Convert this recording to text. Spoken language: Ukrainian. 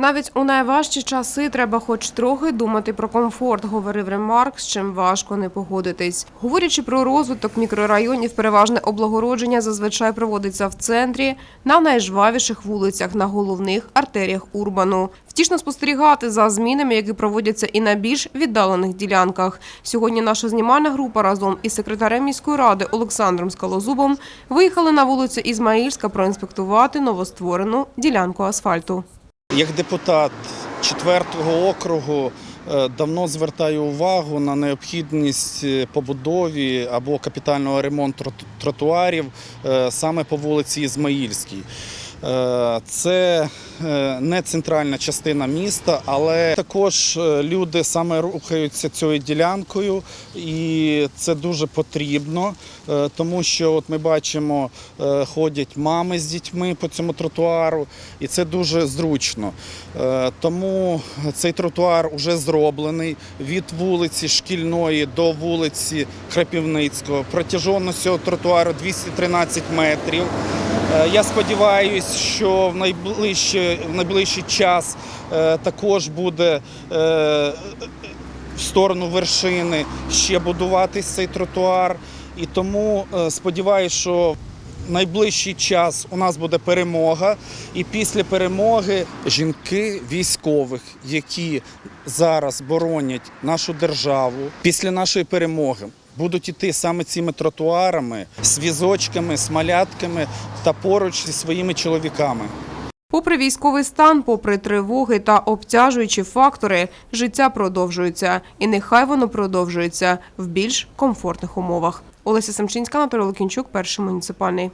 Навіть у найважчі часи треба хоч трохи думати про комфорт, говорив Ремарк, з чим важко не погодитись. Говорячи про розвиток мікрорайонів, переважне облагородження зазвичай проводиться в центрі, на найжвавіших вулицях, на головних артеріях Урбану. Втішно спостерігати за змінами, які проводяться і на більш віддалених ділянках. Сьогодні наша знімальна група разом із секретарем міської ради Олександром Скалозубом виїхали на вулицю Ізмаїльська проінспектувати новостворену ділянку асфальту. Як депутат четвертого округу е, давно звертаю увагу на необхідність е, побудові або капітального ремонту тротуарів е, саме по вулиці Ізмаїльській. Е, Це е, не центральна частина міста, але також е, люди саме рухаються цією ділянкою, і це дуже потрібно, тому що от ми бачимо, ходять мами з дітьми по цьому тротуару, і це дуже зручно. Тому цей тротуар вже зроблений від вулиці Шкільної до вулиці Крапівницького. Протяженність цього тротуару 213 метрів. Е, Я сподіваюся, що в найближчий, в найближчий час е, також буде е, в сторону вершини ще будуватись цей тротуар. І тому сподіваюся, що в найближчий час у нас буде перемога. І після перемоги жінки військових, які зараз боронять нашу державу, після нашої перемоги. Будуть іти саме цими тротуарами, з візочками, з малятками та поруч зі своїми чоловіками. Попри військовий стан, попри тривоги та обтяжуючі фактори, життя продовжується, і нехай воно продовжується в більш комфортних умовах. Олеся Семчинська, Анатолій Лукінчук, перший муніципальний.